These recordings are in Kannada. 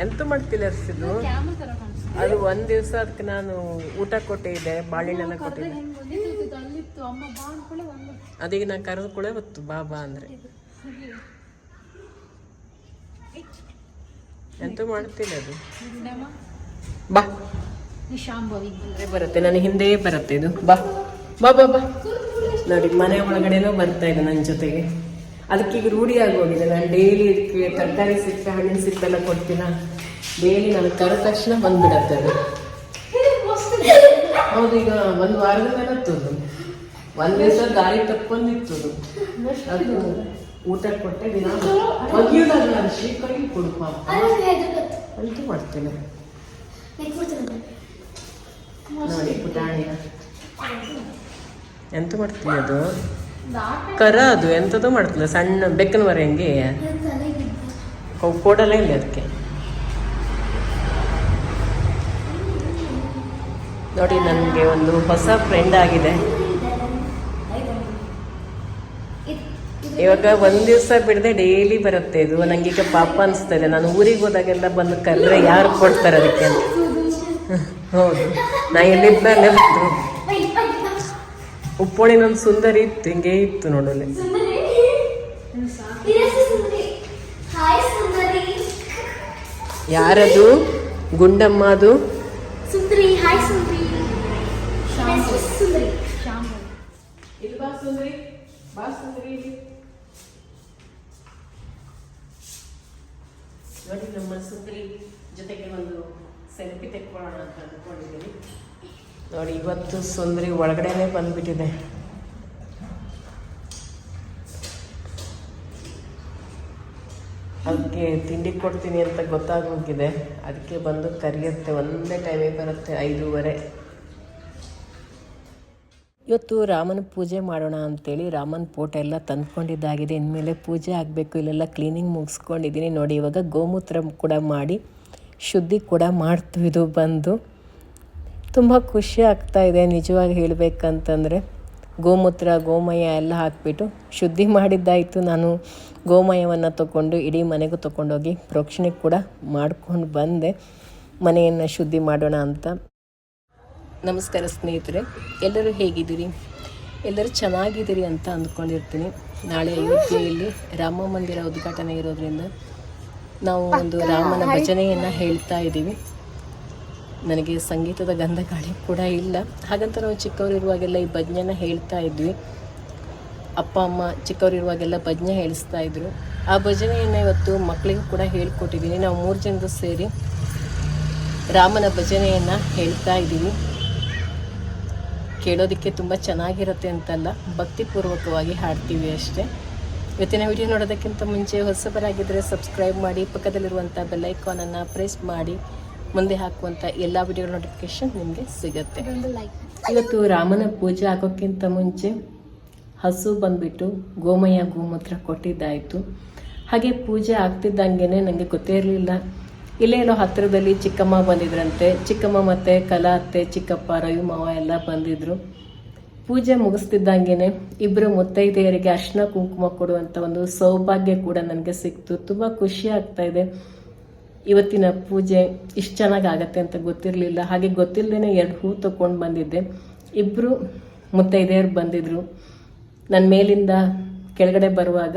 ಎಂತ ಮಾಡ್ತಿಲ್ಲ ಅರ್ಸಿದ್ದು ಕ್ಯಾಮಲ್ ಅದು ಒಂದ್ ದಿವಸ ಅದಕ್ಕೆ ನಾನು ಊಟ ಕೊಟ್ಟೆ ಇದೆ ಬಾಳೆಹಣ್ಣೆಲ್ಲ ಕೊಟ್ಟಿದ್ದೆ ಅದೀಗ ನಾನು ಕರೆದು ಕೂಡ ಬತ್ತು ಬಾಬಾ ಬಾ ಅಂದ್ರೆ. ಎಂತ ಮಾಡ್ತಿಲ್ಲ ಅದು? ಬಾ. ಬರುತ್ತೆ ನನ್ನ ಹಿಂದೆ ಬರುತ್ತೆ ಇದು. ಬಾ. ಬಾ ಬಾ ಬಾ. ನೋಡಿ ಮನೆ ಒಳಗಡೆನೂ ಬರ್ತಾ ಇದೆ ನನ್ನ ಜೊತೆಗೆ. ಅದಕ್ಕೆ ಈಗ ರೂಢಿ ಆಗೋಗಿದೆ ನಾನು ಡೈಲಿ ಇದಕ್ಕೆ ತರಕಾರಿ ಸಿಪ್ಪೆ ಹಣ್ಣಿನ ಸಿಪ್ಪೆಲ್ಲ ಕೊಡ್ತೀನ? ಡೈಲಿ ನಾನು ಕರೆದ ತಕ್ಷಣ ಬಂದ್ಬಿಡತ್ತೆ ಅದು. ಹೌದು ಈಗ ಒಂದು ವಾರದ ಮೇಲೆ ಹತ್ತದು ಒಂದ್ ದಿವಸ ಗಾಳಿ ತಪ್ಪೊಂದಿತ್ತು ಅದು ಊಟ ಕೊಟ್ಟೆ ದಿನ ಕೈ ಕೊಡುಪ ಅಂತೂ ಮಾಡ್ತೇನೆ. ನೋಡಿ ಪುಟಾಣಿನ. ಎಂತ ಮಾಡ್ತೀನಿ ಅದು? ಕರ ಅದು ಎಂಥದ್ದು ಮಾಡ್ತದೆ, ಸಣ್ಣ ಬೆಕ್ಕನ ಮರ ಹೆಂಗೆ ಕೊಡಲ್ಲ ಕೊಡಲೇ ಇಲ್ಲ ಅದಕ್ಕೆ. ನೋಡಿ ನನಗೆ ಒಂದು ಹೊಸ ಫ್ರೆಂಡ್ ಆಗಿದೆ. ಇವಾಗ ಒಂದ್ ದಿವಸ ಬಿಡದೆ ಡೈಲಿ ಬರುತ್ತೆ ಇದು. ನಂಗೀಗ ಪಾಪ ಅನಿಸ್ತಾ ಇದೆ. ನಾನು ಊರಿಗೆ ಹೋದಾಗೆಲ್ಲ ಬಂದು ಕರೆದ್ರೆ ಯಾರು ಕೊಡ್ತಾರೆ ಅದಕ್ಕೆ ಹೌದು. ನಾ ಎಲ್ಲಿದ್ದಲ್ಲೇ ಬಂದು ನಮ್ ಸುಂದರಿ ಇತ್ತು ಹಿಂಗೆ ಇತ್ತು ನೋಡಲ್ಲಿ ಹಾಯ್ ಸುಂದರಿ. ಯಾರದು? ಗುಂಡಮ್ಮ ಅದು ಸುಂದರಿ ಹಾಯ್ ಸುಂದರಿ. ಸುಂದರಿ. ಶಾಂಭವಿ ನೋಡಿ ನಮ್ಮ ಸುಂದರಿ ಜೊತೆಗೆ ಒಂದು ಸೆಲ್ಫಿ ತೆಕ್ಕೊಳ್ಳೋಣ ಅಂತ ಅಂದ್ಕೊಂಡಿದ್ದೀನಿ. ನೋಡಿ, ಇವತ್ತು ಸುಂದರಿ ಒಳಗಡೆನೆ ಬಂದ್ಬಿಟ್ಟಿದೆ. ಅದಕ್ಕೆ ತಿಂಡಿ ಕೊಡ್ತೀನಿ ಅಂತ ಗೊತ್ತಾಗೋಗಿದೆ. ಅದಕ್ಕೆ ಬಂದು ಕರಿಯುತ್ತೆ, ಒಂದೇ ಟೈಮಿಗೆ ಬರುತ್ತೆ, ಐದೂವರೆ. ಇವತ್ತು ರಾಮನ ಪೂಜೆ ಮಾಡೋಣ ಅಂತೇಳಿ ರಾಮನ ಫೋಟೋ ಎಲ್ಲ ತಂದ್ಕೊಂಡಿದ್ದಾಗಿದೆ. ಇನ್ಮೇಲೆ ಪೂಜೆ ಆಗಬೇಕು, ಇಲ್ಲೆಲ್ಲ ಕ್ಲೀನಿಂಗ್ ಮುಗಿಸ್ಕೊಂಡಿದ್ದೀನಿ. ನೋಡಿ, ಇವಾಗ ಗೋಮೂತ್ರ ಕೂಡ ಮಾಡಿ, ಶುದ್ಧಿ ಕೂಡ ಮಾಡ್ತು ಇದು ಬಂದು. ತುಂಬ ಖುಷಿ ಆಗ್ತಾ ಇದೆ ನಿಜವಾಗಿ ಹೇಳಬೇಕಂತಂದರೆ. ಗೋಮೂತ್ರ, ಗೋಮಯ ಎಲ್ಲ ಹಾಕಿಬಿಟ್ಟು ಶುದ್ಧಿ ಮಾಡಿದ್ದಾಯಿತು. ನಾನು ಗೋಮಯವನ್ನು ತಗೊಂಡು ಇಡೀ ಮನೆಗೂ ತೊಗೊಂಡೋಗಿ ಪ್ರೋಕ್ಷಣೆ ಕೂಡ ಮಾಡ್ಕೊಂಡು ಬಂದೆ. ಮನೆಯನ್ನು ಶುದ್ಧಿ ಮಾಡೋಣ ಅಂತ. ನಮಸ್ಕಾರ ಸ್ನೇಹಿತರೆ, ಎಲ್ಲರೂ ಹೇಗಿದ್ದೀರಿ? ಎಲ್ಲರೂ ಚೆನ್ನಾಗಿದ್ದೀರಿ ಅಂತ ಅಂದ್ಕೊಂಡಿರ್ತೀನಿ. ನಾಳೆ ಅಯೋಧ್ಯೆಯಲ್ಲಿ ರಾಮ ಮಂದಿರ ಉದ್ಘಾಟನೆ ಇರೋದ್ರಿಂದ ನಾವು ಒಂದು ರಾಮನ ಭಜನೆಯನ್ನು ಹೇಳ್ತಾ ಇದ್ದೀವಿ. ನನಗೆ ಸಂಗೀತದ ಗಂಧ ಗಾಳಿ ಕೂಡ ಇಲ್ಲ. ಹಾಗಂತ ನಾವು ಚಿಕ್ಕವರಿರುವಾಗೆಲ್ಲ ಈ ಭಜನೆನ ಹೇಳ್ತಾ ಇದ್ವಿ. ಅಪ್ಪ, ಅಮ್ಮ ಚಿಕ್ಕವರಿರುವಾಗೆಲ್ಲ ಭಜನೆ ಹೇಳಿಸ್ತಾ ಇದ್ರು. ಆ ಭಜನೆಯನ್ನು ಇವತ್ತು ಮಕ್ಕಳಿಗೂ ಕೂಡ ಹೇಳ್ಕೊಟ್ಟಿದ್ದೀನಿ ನಾವು ಮೂರು ಜನರು ಸೇರಿ ರಾಮನ ಭಜನೆಯನ್ನು ಹೇಳ್ತಾ ಇದ್ದೀವಿ. ಕೇಳೋದಕ್ಕೆ ತುಂಬ ಚೆನ್ನಾಗಿರುತ್ತೆ ಅಂತಲ್ಲ, ಭಕ್ತಿಪೂರ್ವಕವಾಗಿ ಹಾಡ್ತೀವಿ ಅಷ್ಟೇ. ಇವತ್ತಿನ ವಿಡಿಯೋ ನೋಡೋದಕ್ಕಿಂತ ಮುಂಚೆ ಹೊಸಬರಾಗಿದ್ದರೆ ಸಬ್ಸ್ಕ್ರೈಬ್ ಮಾಡಿ ಪಕ್ಕದಲ್ಲಿರುವಂಥ ಬೆಲ್ಲೈಕಾನನ್ನು ಪ್ರೆಸ್ ಮಾಡಿ. ಮುಂದೆ ಹಾಕುವಂಥ ಎಲ್ಲ ವಿಡಿಯೋ ನೋಟಿಫಿಕೇಶನ್ ನಿಮಗೆ ಸಿಗುತ್ತೆ. ಇವತ್ತು ರಾಮನ ಪೂಜೆ ಆಗೋಕ್ಕಿಂತ ಮುಂಚೆ ಹಸು ಬಂದ್ಬಿಟ್ಟು ಗೋಮಯ ಗೋಮೂತ್ರ ಕೊಟ್ಟಿದ್ದಾಯಿತು. ಹಾಗೆ ಪೂಜೆ ಆಗ್ತಿದ್ದಂಗೆ ನನಗೆ ಗೊತ್ತೇ ಇರಲಿಲ್ಲ. ಇಲ್ಲೇ ಎಲ್ಲೋ ಹತ್ತಿರದಲ್ಲಿ ಚಿಕ್ಕಮ್ಮ ಬಂದಿದ್ರಂತೆ. ಚಿಕ್ಕಮ್ಮ ಮತ್ತು ಕಲಾ ಅತ್ತೆ ಚಿಕ್ಕಪ್ಪ ರವಿ ಮಾವ ಎಲ್ಲ ಬಂದಿದ್ರು. ಪೂಜೆ ಮುಗಿಸ್ತಿದ್ದಂಗೆ ಇಬ್ಬರು ಮುತ್ತೈದೆಯರಿಗೆ ಅರ್ಶಿನ ಕುಂಕುಮ ಕೊಡುವಂಥ ಒಂದು ಸೌಭಾಗ್ಯ ಕೂಡ ನನಗೆ ಸಿಕ್ತು. ತುಂಬ ಖುಷಿ ಆಗ್ತಾ ಇದೆ. ಇವತ್ತಿನ ಪೂಜೆ ಇಷ್ಟು ಚೆನ್ನಾಗಿ ಆಗತ್ತೆ ಅಂತ ಗೊತ್ತಿರಲಿಲ್ಲ. ಹಾಗೆ ಗೊತ್ತಿಲ್ಲದೇ ಎರಡು ಹೂ ತೊಗೊಂಡು ಬಂದಿದ್ದೆ. ಇಬ್ಬರು ಮುತ್ತೈದೆಯರು ಬಂದಿದ್ರು. ನನ್ನ ಮೇಲಿಂದ ಕೆಳಗಡೆ ಬರುವಾಗ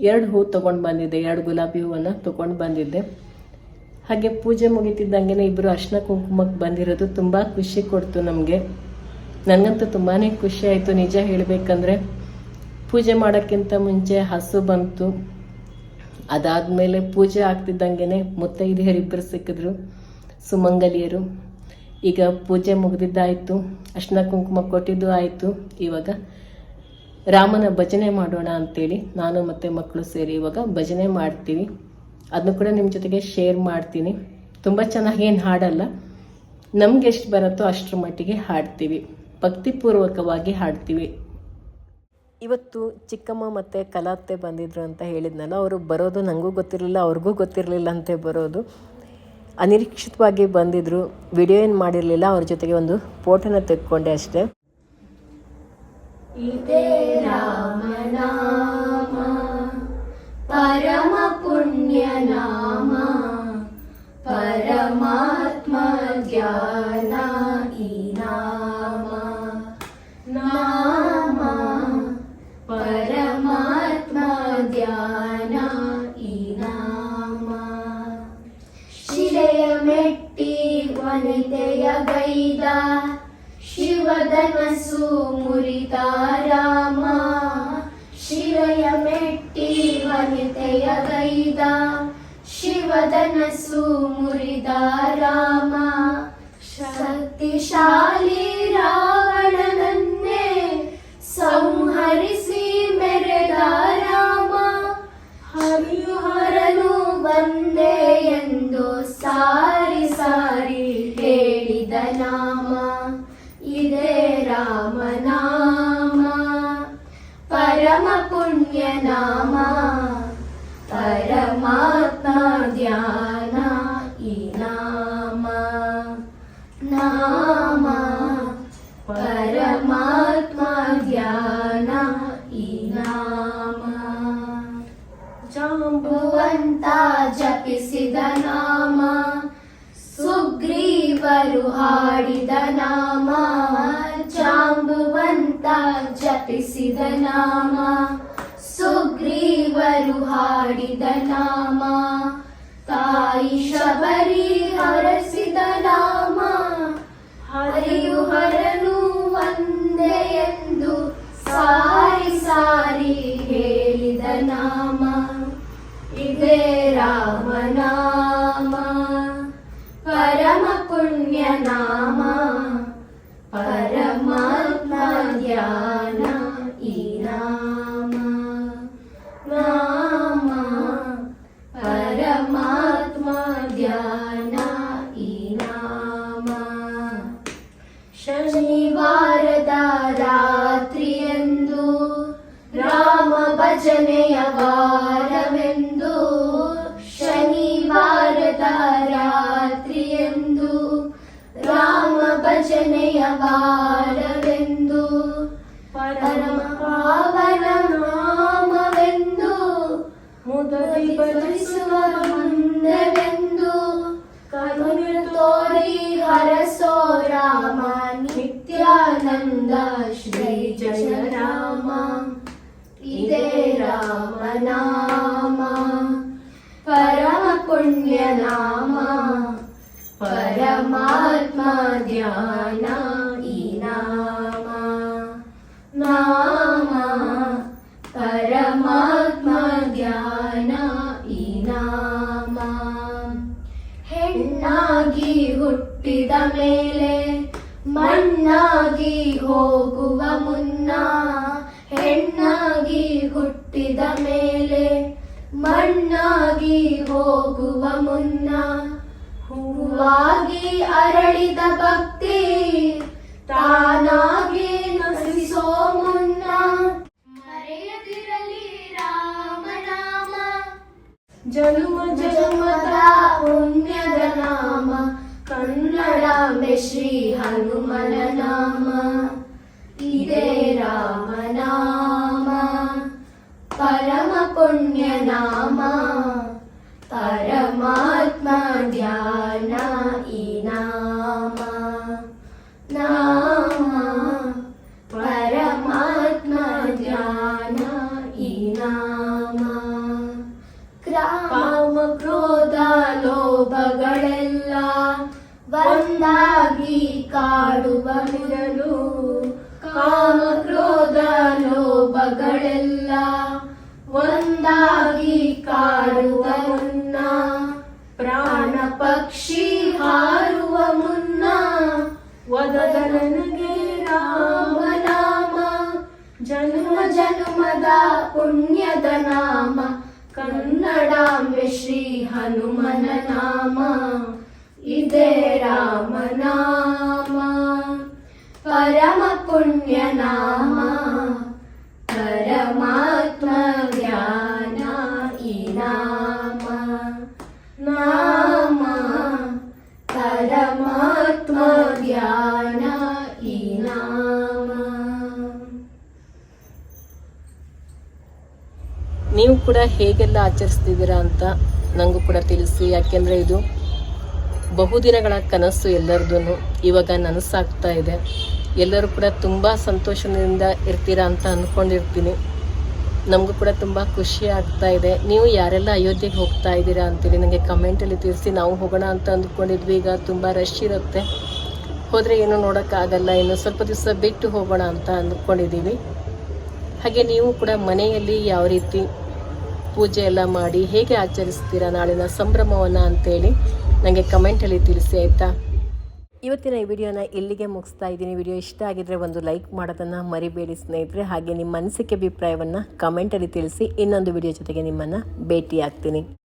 ಎರಡು ಹೂ ತೊಗೊಂಡು ಬಂದಿದ್ದೆ. ಎರಡು ಗುಲಾಬಿ ಹೂವನ್ನು ತೊಗೊಂಡು ಬಂದಿದ್ದೆ. ಹಾಗೆ ಪೂಜೆ ಮುಗಿತಿದ್ದಂಗೆ ಇಬ್ಬರು ಅರ್ಶಿನ ಕುಂಕುಮಕ್ಕೆ ಬಂದಿರೋದು ತುಂಬ ಖುಷಿ ಕೊಡ್ತು ನಮಗೆ. ನನಗಂತೂ ತುಂಬಾ ಖುಷಿ ಆಯಿತು ನಿಜ ಹೇಳಬೇಕಂದ್ರೆ. ಪೂಜೆ ಮಾಡೋಕ್ಕಿಂತ ಮುಂಚೆ ಹಸು ಬಂತು. ಅದಾದಮೇಲೆ ಪೂಜೆ ಆಗ್ತಿದ್ದಂಗೆ ಮುತ್ತೈದೆಯರಿಬ್ಬರು ಸಿಕ್ಕಿದ್ರು, ಸುಮಂಗಲಿಯರು. ಈಗ ಪೂಜೆ ಮುಗಿದಿದ್ದಾಯಿತು ಅರ್ಶಿನ ಕುಂಕುಮ ಕೊಟ್ಟಿದ್ದು ಆಯಿತು. ಇವಾಗ ರಾಮನ ಭಜನೆ ಮಾಡೋಣ ಅಂತೇಳಿ ನಾನು ಮತ್ತು ಮಕ್ಕಳು ಸೇರಿ ಇವಾಗ ಭಜನೆ ಮಾಡ್ತೀವಿ. ಅದನ್ನು ಕೂಡ ನಿಮ್ಮ ಜೊತೆಗೆ ಶೇರ್ ಮಾಡ್ತೀನಿ. ತುಂಬ ಚೆನ್ನಾಗಿ ಏನು ಹಾಡಲ್ಲ ನಮ್ಗೆ ಎಷ್ಟು ಬರುತ್ತೋ ಅಷ್ಟರ ಮಟ್ಟಿಗೆ ಹಾಡ್ತೀವಿ. ಭಕ್ತಿಪೂರ್ವಕವಾಗಿ ಹಾಡ್ತೀವಿ. ಇವತ್ತು ಚಿಕ್ಕಮ್ಮ ಮತ್ತು ಕಲಾತ್ತೆ ಬಂದಿದ್ರು ಅಂತ ಹೇಳಿದ್ನಲ್ಲ, ಅವರು ಬರೋದು ನನಗೂ ಗೊತ್ತಿರಲಿಲ್ಲ, ಅವ್ರಿಗೂ ಗೊತ್ತಿರಲಿಲ್ಲ ಅಂತ ಬರೋದು. ಅನಿರೀಕ್ಷಿತವಾಗಿ ಬಂದಿದ್ದರು ವಿಡಿಯೋ ಏನು ಮಾಡಿರಲಿಲ್ಲ, ಅವ್ರ ಜೊತೆಗೆ ಒಂದು ಫೋಟೋನ ತೆಕ್ಕೊಂಡೆ ಅಷ್ಟೇ. ಪರಮ ಪುಣ್ಯ ನಾಮ, ಪರಮಾತ್ಮ ಜ್ಞಾನ ಈ ನಾಮ. ಗೈದ ಶಿವಧನಸು ಮುರಿದ ರಾಮ ಶಿವಯ ಮೆಟ್ಟಿ ವನಿತೆಯ ಗೈದ ಶಿವಧನಸು ಮುರಿದ ರಾಮ. ಶಕ್ತಿಶಾಲಿ ರಾವಣನನ್ನೇ ಸಂಹರಿಸಿ ಮೆರೆದ ನಾಮ. ಜಾಂಬುವಂತ ಜಪಿಸಿದ ನಾಮ. ಸುಗ್ರೀವರು ಹಾಡಿದ ನಾಮ. ಜಾಂಬುವಂತ ಜಪಿಸಿದ ನಾಮ. ಸುಗ್ರೀವರು ಹಾಡಿದ ನಾಮ. ತಾಯಿ ಶಬರಿ ಹರಸಿದ ನಾಮ. ಹರಿಯು ಹರನು ಒಂದೇ ಎಂದು ಸಾರಿ ಸಾರಿ ಹೇಳಿದ ನಾಮ. ಪರಮ ಪಾವನ ನಾಮವೆಂದು ಮುದಲಿ ಭಜಿಸುವ ಮುಂದೆವೆಂದು ಕರುಣೆ ತೋರಿ ಹರಸೋ ರಾಮ ನಿತ್ಯಾನಂದ ಶ್ರೀ ಜಯ ರಾಮ ಇದೇ ರಾಮನಾಮ ಪರಮ ಪುಣ್ಯ ನಾಮ ಪರಮಾತ್ಮ ಧ್ಯಾನ ಹುಟ್ಟಿದ ಮೇಲೆ ಮಣ್ಣಾಗಿ ಹೋಗುವ ಮುನ್ನ ಹೆಣ್ಣಾಗಿ ಹುಟ್ಟಿದ ಮೇಲೆ ಮಣ್ಣಾಗಿ ಹೋಗುವ ಮುನ್ನ ಹೂವಾಗಿ ಅರಳಿದ ಭಕ್ತಿ ತಾನಾಗಿ ನಸಿಸೋ ಮುನ್ನ. ಮರೆಯದಿರಲಿ ರಾಮನಾಮ ಜನ್ಮ ಜನ್ಮದ ಪುಣ್ಯದ ನಾಮ. ಕನ್ನಡಾಂಬೆ ಶ್ರೀ ಹನುಮನ ನಾಮ ಇದೇ ರಾಮನಾಮ ಪರಮ ಪುಣ್ಯ ನಾಮ ಒಂದಾಗಿ ಕಾಡುವ ಮಿರಳು ಕಾಮ ಕ್ರೋಧ ಲೋಭಗಳೆಲ್ಲ ಒಂದಾಗಿ ಕಾಡುವ ಮುನ್ನ, ಪ್ರಾಣ ಪಕ್ಷಿ ಹಾರುವ ಮುನ್ನ ಒದದ ನನಗೆ ರಾಮನಾಮ ಜನ್ಮ ಜನ್ಮದ ಪುಣ್ಯದ ನಾಮ, ಕನ್ನಡಾಂಬೆ ಶ್ರೀ ಹನುಮನ ನಾಮ. ಇದೇ ರಾಮನಾಮ ಪರಮ ಪುಣ್ಯ ನಾಮ, ಪರಮಾತ್ಮ ಜ್ಞಾನ ಈ ನಾಮ. ನಾಮ, ಪರಮಾತ್ಮ ಜ್ಞಾನ ಈ ನಾಮ. ನೀವು ಕೂಡ ಹೇಗೆಲ್ಲ ಆಚರಿಸ್ತಿದ್ದೀರಾ ಅಂತ ನನಗೂ ಕೂಡ ತಿಳಿಸಿ, ಯಾಕೆಂದರೆ ಇದು ಬಹುದಿನಗಳ ಕನಸು ಎಲ್ಲರದೂ ಇವಾಗ ನನಸಾಗ್ತಾ ಇದೆ. ಎಲ್ಲರೂ ಕೂಡ ತುಂಬ ಸಂತೋಷದಿಂದ ಇರ್ತೀರಾ ಅಂತ ಅಂದ್ಕೊಂಡಿರ್ತೀನಿ ನಮಗೂ ಕೂಡ ತುಂಬ ಖುಷಿ ಆಗ್ತಾ ಇದೆ. ನೀವು ಯಾರೆಲ್ಲ ಅಯೋಧ್ಯೆಗೆ ಹೋಗ್ತಾ ಇದ್ದೀರಾ ಅಂತೇಳಿ ನನಗೆ ಕಮೆಂಟಲ್ಲಿ ತಿಳಿಸಿ, ನಾವು ಹೋಗೋಣ ಅಂತ ಅಂದ್ಕೊಂಡಿದ್ವಿ. ಈಗ ತುಂಬ ರಶ್ ಇರುತ್ತೆ. ಹೋದರೆ ಏನು ನೋಡೋಕ್ಕಾಗಲ್ಲ. ಇನ್ನು ಸ್ವಲ್ಪ ದಿವಸ ಬಿಟ್ಟು ಹೋಗೋಣ ಅಂತ ಅಂದ್ಕೊಂಡಿದ್ದೀವಿ. ಹಾಗೆ ನೀವು ಕೂಡ ಮನೆಯಲ್ಲಿ ಯಾವ ರೀತಿ ಪೂಜೆ ಎಲ್ಲ ಮಾಡಿ, ಹೇಗೆ ಆಚರಿಸ್ತೀರಾ ನಾಳಿನ ಸಂಭ್ರಮವನ್ನು ಅಂತೇಳಿ ನನಗೆ ಕಮೆಂಟಲ್ಲಿ ತಿಳಿಸಿ, ಆಯಿತಾ? ಇವತ್ತಿನ ಈ ವಿಡಿಯೋನ ಇಲ್ಲಿಗೆ ಮುಗಿಸ್ತಾ ಇದ್ದೀನಿ. ವಿಡಿಯೋ ಇಷ್ಟ ಆಗಿದ್ರೆ ಒಂದು ಲೈಕ್ ಮಾಡೋದನ್ನು ಮರಿಬೇಡಿ ಸ್ನೇಹಿತರೆ. ಹಾಗೆ ನಿಮ್ಮ ಅನಿಸಿಕೆ, ಅಭಿಪ್ರಾಯವನ್ನು ಕಮೆಂಟಲ್ಲಿ ತಿಳಿಸಿ. ಇನ್ನೊಂದು ವಿಡಿಯೋ ಜೊತೆಗೆ ನಿಮ್ಮನ್ನು ಭೇಟಿ ಆಗ್ತೀನಿ